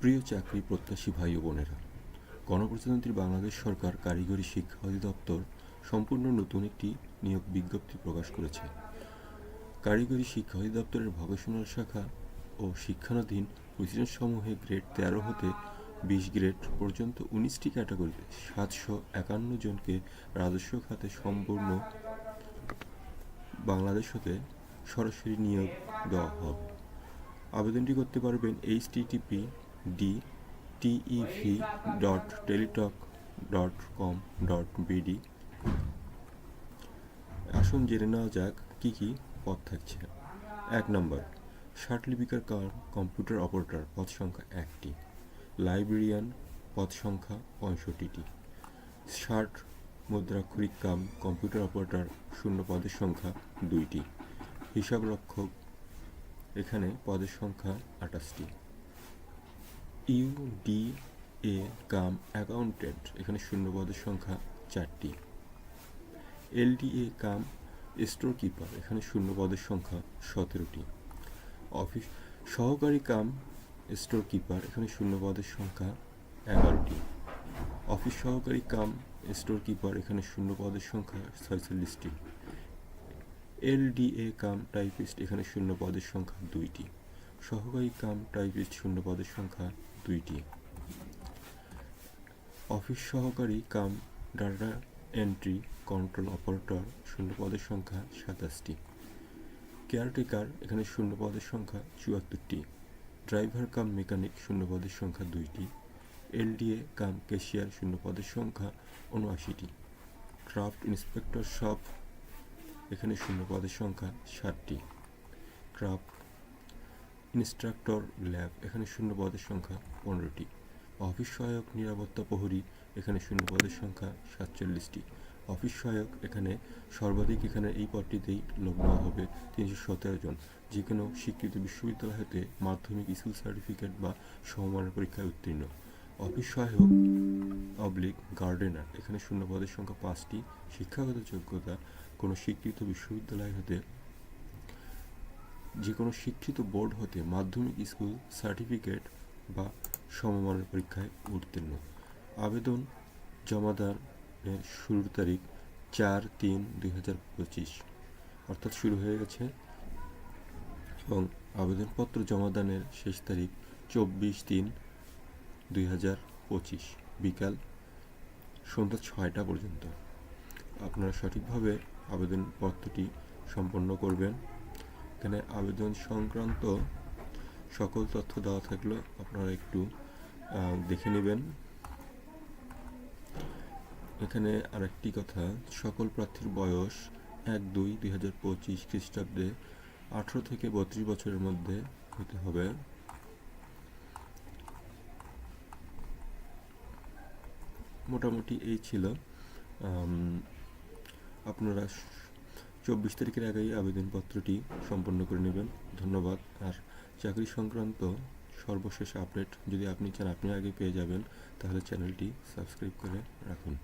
প্রিয় চাকরি প্রত্যাশী ভাই ও বোনেরা, গণপ্রজাতন্ত্রী বাংলাদেশ সরকার কারিগরি শিক্ষা অধিদপ্তর সম্পূর্ণ নতুন একটি নিয়োগ বিজ্ঞপ্তি প্রকাশ করেছে। কারিগরি শিক্ষা অধিদপ্তরের ভকেশনাল শাখা ও শিক্ষানাধীন প্রতিষ্ঠানসমূহে গ্রেড তেরো হতে বিশ গ্রেড পর্যন্ত উনিশটি ক্যাটাগরিতে সাতশো একান্ন জনকে রাজস্ব খাতে সম্পূর্ণ বাংলাদেশ হতে সরাসরি নিয়োগ দেওয়া হবে। আবেদনটি করতে পারবেন H TTP D TEV dot Teletalk dot com dot BD আসুন জেনে নেওয়া যাক কী কী পদ থাকছে। এক নম্বর ষাটলিপিকার কাম কম্পিউটার অপারেটর পদ সংখ্যা একটি। লাইব্রেরিয়ান পদ সংখ্যা পঁয়ষট্টিটি। ষাট মুদ্রাক্ষরিক কাম কম্পিউটার অপারেটর শূন্য পদের সংখ্যা দুইটি। হিসাবরক্ষক এখানে পদের সংখ্যা আঠাশটি। ইউডি এ কাম অ্যাকাউন্টেন্ট এখানে শূন্য পদের সংখ্যা চারটি। এলডিএ কাম স্টোর কিপার, এখানে শূন্য পদের সংখ্যা সতেরোটি। অফিস, সহকারী কাম স্টোর কিপার, এখানে শূন্য পদের সংখ্যা এগারোটি। অফিস, সহকারী কাম স্টোর কিপার, এখানে শূন্য পদের সংখ্যা ছয়চল্লিশটি। এলডিএ কাম টাইপিস্ট, এখানে শূন্য পদের সংখ্যা দুইটি। সহকারী কাম টাইপিস্ট শূন্য পদের সংখ্যা দুইটি। অফিস সহকারী cum data entry control operator শূন্য পদের সংখ্যা সাতাশটি। কেয়ারটেকার এখানে শূন্য পদের সংখ্যা চুয়াত্তরটি। ড্রাইভার কাম মেকানিক শূন্য পদের সংখ্যা দুইটি। এলডিএ কাম ক্যাশিয়ার শূন্য পদের সংখ্যা উনআশিটি। ক্রাফট ইন্সপেক্টর শপ এখানে শূন্য পদের সংখ্যা ষাটটি। ক্রাফট ইনস্ট্রাক্টর ল্যাব, এখানে শূন্য পদের সংখ্যা পনেরোটি। অফিস সহায়ক নিরাপত্তা প্রহরী, এখানে শূন্য পদের সংখ্যা সাতচল্লিশটি। অফিস সহায়ক এখানে সর্বাধিক এখানে এই পদটিতেই লোক নেওয়া হবে, তিনশো সতেরো জন। যে কোনো স্বীকৃত বিশ্ববিদ্যালয় হতে মাধ্যমিক স্কুল সার্টিফিকেট বা সমমানের পরীক্ষায় উত্তীর্ণ। অফিস সহায়ক অবলিক গার্ডেনার, এখানে শূন্য পদের সংখ্যা পাঁচটি। শিক্ষাগত যোগ্যতা, কোনো স্বীকৃত বিশ্ববিদ্যালয় হতে যে কোনো শিক্ষিত বোর্ড হতে মাধ্যমিক স্কুল সার্টিফিকেট বা সমমানের পরীক্ষায় উত্তীর্ণ। আবেদন জমাদানের শুরুর তারিখ চার তিন দুই হাজার পঁচিশ। অর্থাৎ শুরু হয়ে গেছে। এবং আবেদনপত্র জমাদানের শেষ তারিখ চব্বিশ তিন দুই হাজার পঁচিশ, বিকাল সন্ধ্যা ছয়টা পর্যন্ত। আপনারা সঠিকভাবে আবেদনপত্রটি সম্পন্ন করবেন। এখানে আবেদন সংক্রান্ত সকল তথ্য দেওয়া থাকলে আপনারা একটু দেখে নেবেন। এখানে আরেকটি কথা, সকল প্রার্থীর বয়স এক দুই দুই হাজার পঁচিশ খ্রিস্টাব্দে আঠেরো থেকে বত্রিশ বছরের মধ্যে হতে হবে। মোটামুটি এই ছিল আপনারা চব্বিশ তারিখের আগেই আবেদনপত্রটি সম্পন্ন করে নেবেন। ধন্যবাদ। আর চাকরি সংক্রান্ত সর্বশেষ আপডেট যদি আপনি চান, আপনি আগে পেয়ে যাবেন, তাহলে চ্যানেলটি সাবস্ক্রাইব করে রাখুন।